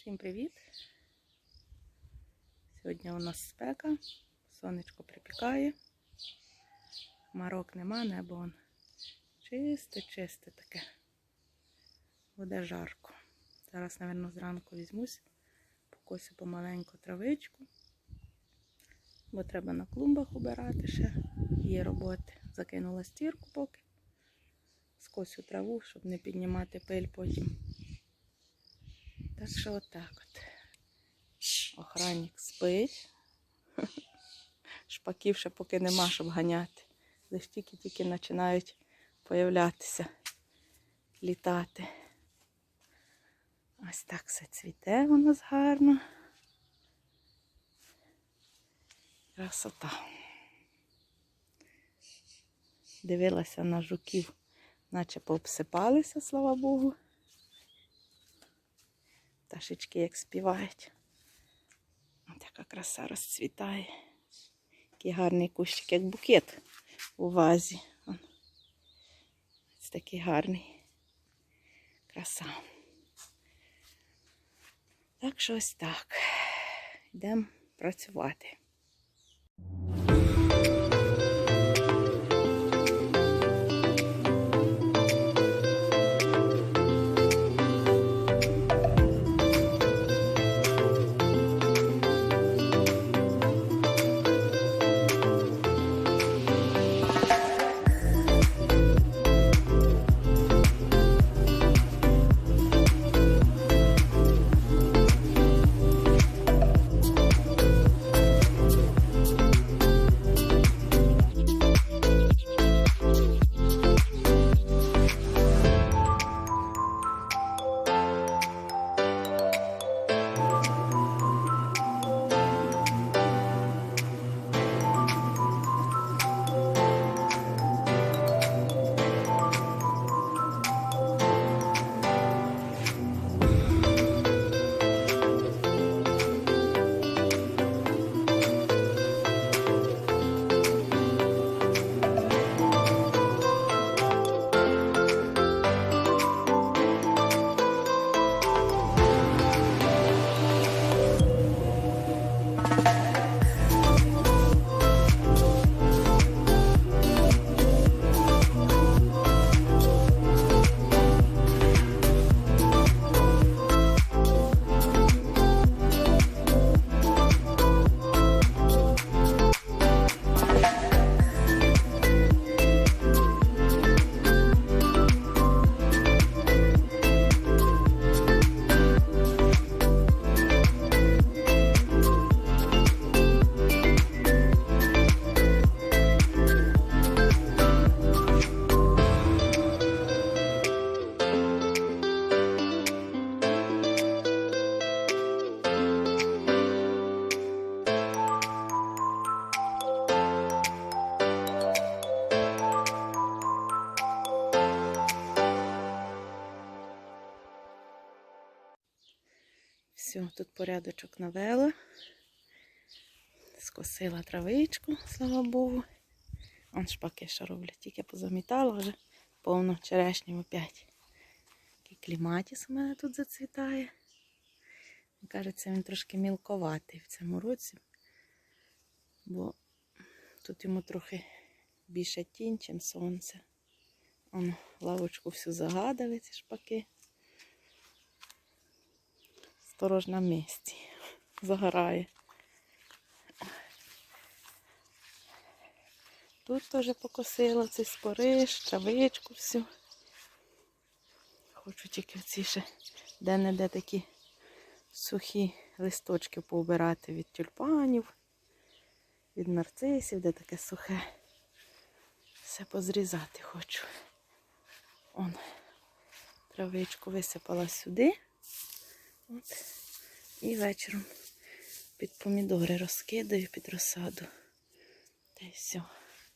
Всім привіт! Сьогодні у нас спека, сонечко припікає, марок нема, небо он чисте-чисте таке. Буде жарко. Зараз, мабуть, зранку візьмусь, покосю помаленьку травичку, бо треба на клумбах убирати ще. Є роботи. Закинула стірку поки. Скосю траву, щоб не піднімати пиль потім. Так що отак от. Охранник спить. Шпаків ще поки нема, щоб ганяти. Лиш тільки-тільки починають появлятися, літати. Ось так все цвіте у нас гарно. Красота. Дивилася на жуків, наче пообсипалися, слава Богу. Пташечки як співають. Така краса розцвітає. Такий гарний кущик, як букет у вазі. Ось такий гарний. Краса. Так що ось так. Йдемо працювати. Тут порядочок навела. Скосила травичку, слава Богу. Он шпаки що роблять, тільки позамітала вже повно черешнів опять. Такий кліматіс у мене тут зацвітає. Кажеться, він трошки мілковатий в цьому році, бо тут йому трохи більше тінь, ніж сонце. Он лавочку всю загадали ці шпаки. Сторож на місці. Загорає. Тут теж покосила цей спориш, травичку всю. Хочу тільки ці ще де-не-де такі сухі листочки поубирати від тюльпанів, від нарцисів, де таке сухе. Все позрізати хочу. Он травичку висипала сюди. От. І вечором під помідори розкидаю під розсаду. Та й все.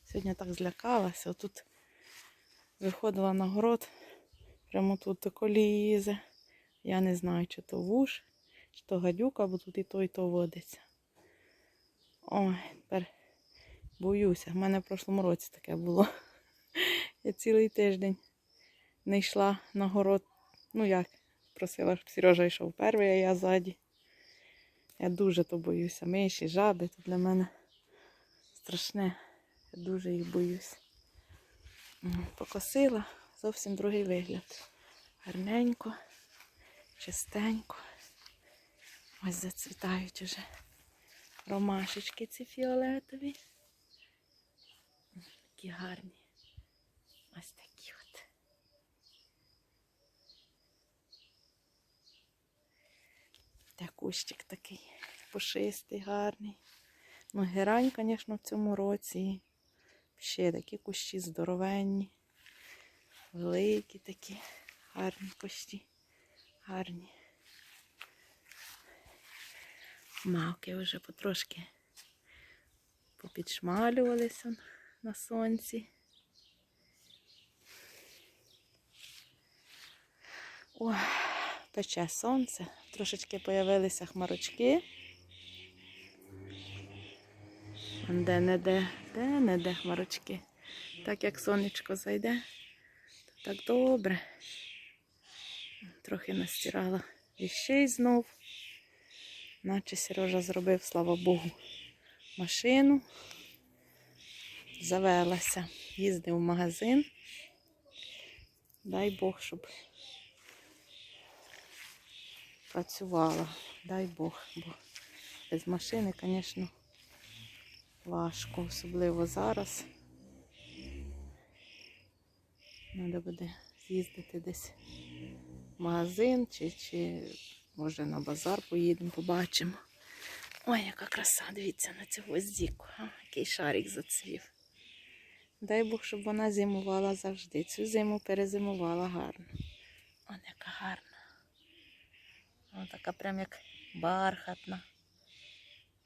Сьогодні так злякалася. Отут виходила на город, прямо тут тако лізе. Я не знаю, чи то вуш, чи то гадюка, бо тут і то, і то водиться. Ой, тепер боюся. У мене в прошлому році таке було. Я цілий тиждень не йшла на город. Ну як, просила, щоб Сережа йшов перший, а я ззаді. Я дуже то боюся. Миші, жаби, то для мене страшне. Я дуже їх боюсь. Покосила, зовсім другий вигляд. Гарненько, чистенько. Ось зацвітають уже ромашечки ці фіолетові. Такі гарні. Ось такі от. Та кущик такий пушистий, гарний. Ну, герань, звісно, в цьому році. Ще такі кущі здоровенні, великі такі, гарні кущі, гарні. Мавки вже потрошки попідшмалювалися на сонці. Ой, пече сонце, трошечки появилися хмарочки. Де не де, де не де хмарочки. Так як сонечко зайде, то так добре. Трохи настирала віщей знов. Наче Сережа зробив, слава Богу, машину. Завелася, їздив в магазин. Дай Бог, щоб працювала. Дай Бог, бо без машини, звісно, важко, особливо зараз. Треба буде з'їздити десь в магазин чи, чи може на базар поїдемо, побачимо. Ой, яка краса, дивіться на цю гвоздіку. А, який шарик зацвів. Дай Бог, щоб вона зимувала завжди. Цю зиму перезимувала гарно. О, яка гарна. Вона така прям як бархатна.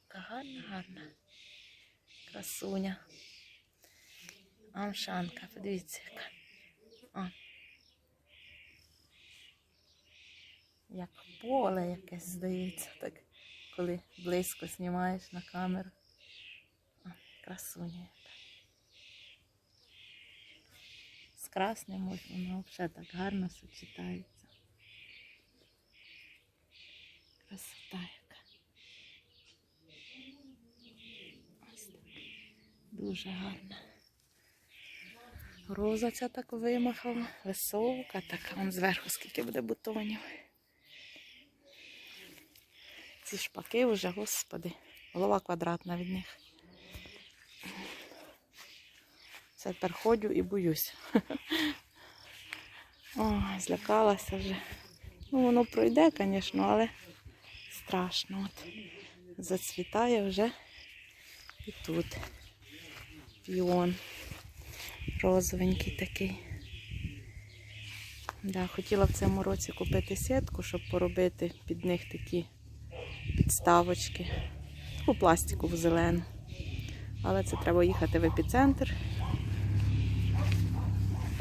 Така гарна, гарна. Красуня. Амшанка, подивіться, яка. О. Як поле якесь здається, так, коли близько знімаєш на камеру. О, красуня яка. З красним ось воно взагалі так гарно сочетається. Красота яка. Ось так. Дуже гарна. Роза ця так вимахала, висока, така вон зверху скільки буде бутонів. Ці шпаки вже, господи, голова квадратна від них. Це тепер ходжу і боюсь. Ой, злякалася вже. Ну, воно пройде, звісно, але страшно. От. Зацвітає вже і тут. Піон. Розовенький такий. Да, хотіла в цьому році купити сітку, щоб поробити під них такі підставочки. Таку пластикову зелену. Але це треба їхати в епіцентр.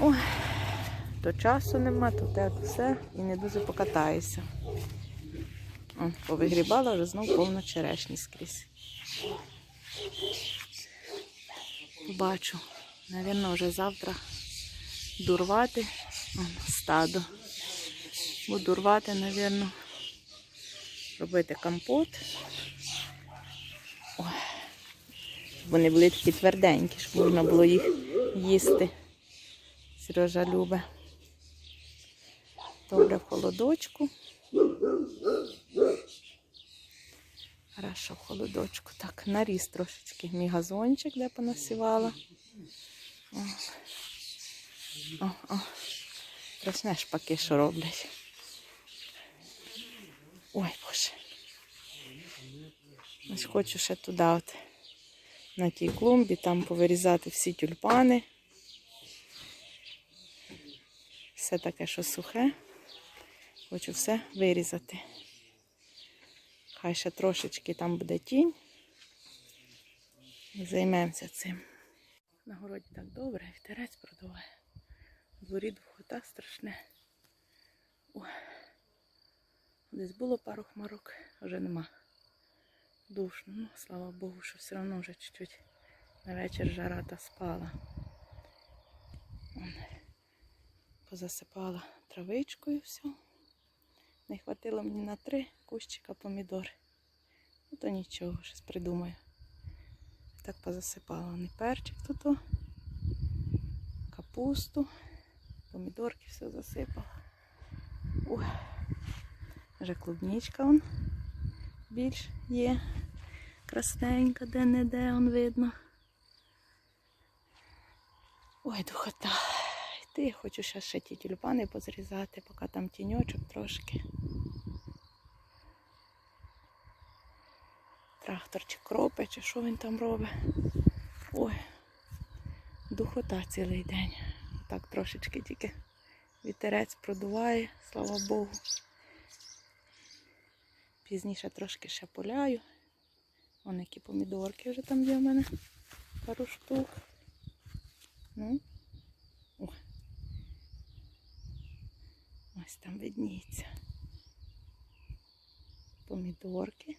Ой, то часу нема, то те все і не дуже покатаюся. О, повигрібала вже знов повно черешні скрізь. Бачу, Навірно, вже завтра дурвати О, стадо. Буду рвати, навірно, робити компот. Ой. Вони були такі тверденькі, щоб можна було їх їсти. Сережа любить. Добре в холодочку. Хорошо, в холодочку. Так, наріс трошечки мій газончик, де понасівала. О, о, о. Страшне шпаки, що роблять. Ой, Боже. Ось хочу ще туди, от, на тій клумбі, там повирізати всі тюльпани. Все таке, що сухе. Хочу все вирізати. Хай ще трошечки там буде тінь. Займемося цим. На городі так добре, вітерець продуває. У дворі духота страшне. Ой. Десь було пару хмарок, вже нема. Душно, ну, слава Богу, що все одно вже чуть-чуть на вечір жара та спала. Позасипала травичкою все. Не хватило мені на три кущика помідор. Ну то нічого, щось придумаю. Так позасипала вони перчик тут, о, капусту, помідорки все засипала. Ой, вже клубничка он більш є. Красненька, де-не-де он видно. Ой, духота. Йти хочу ще ще ті тюльпани позрізати, поки там тіньочок трошки. Трактор чи кропе, чи що він там робить. Ой, духота цілий день. Так трошечки тільки вітерець продуває, слава Богу. Пізніше трошки ще поляю. Вон які помідорки вже там є в мене. Пару штук. Ну. Ось там видніється. Помідорки.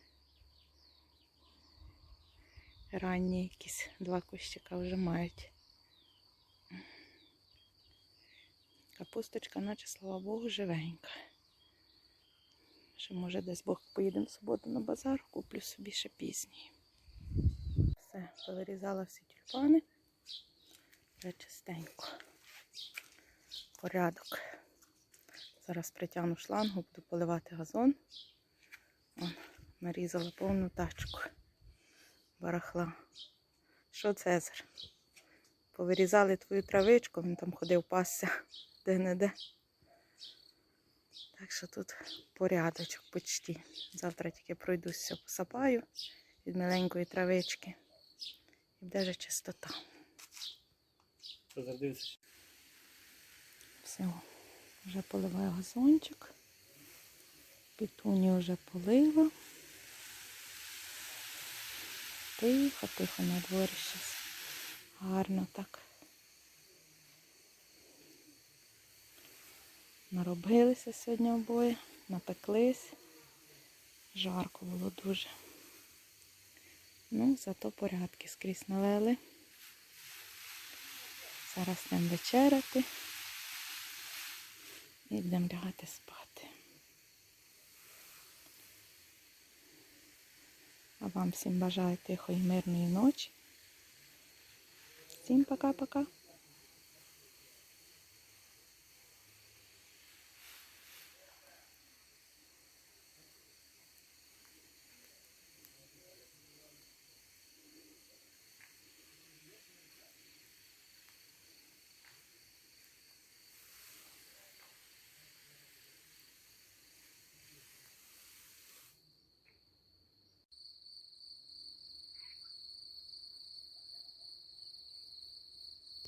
Ранні якісь два кущика вже мають. Капусточка, наче, слава Богу, живенька. Ще може десь Бог поїдемо в суботу на базар, куплю собі ще пізній. Все, повирізала всі тюльпани. Вже чистенько. Порядок. Зараз притягну шлангу, буду поливати газон. Вон, нарізала повну тачку. Барахла. Що Цезар? Повирізали твою травичку, він там ходив пасся де-не-де. Так що тут порядочок почти. Завтра тільки пройдусь все посапаю від маленької травички. І буде вже чистота. Все, вже поливаю газончик. Пітуні вже полила. Тихо, тихо на дворі щось. Гарно так. Наробилися сьогодні обоє, напеклись. Жарко було дуже. Ну, зато порядки скрізь налили. Зараз йдемо вечеряти і будемо лягати спати. А вам всім бажаю тихої мирної ночі. Всім пока-пока.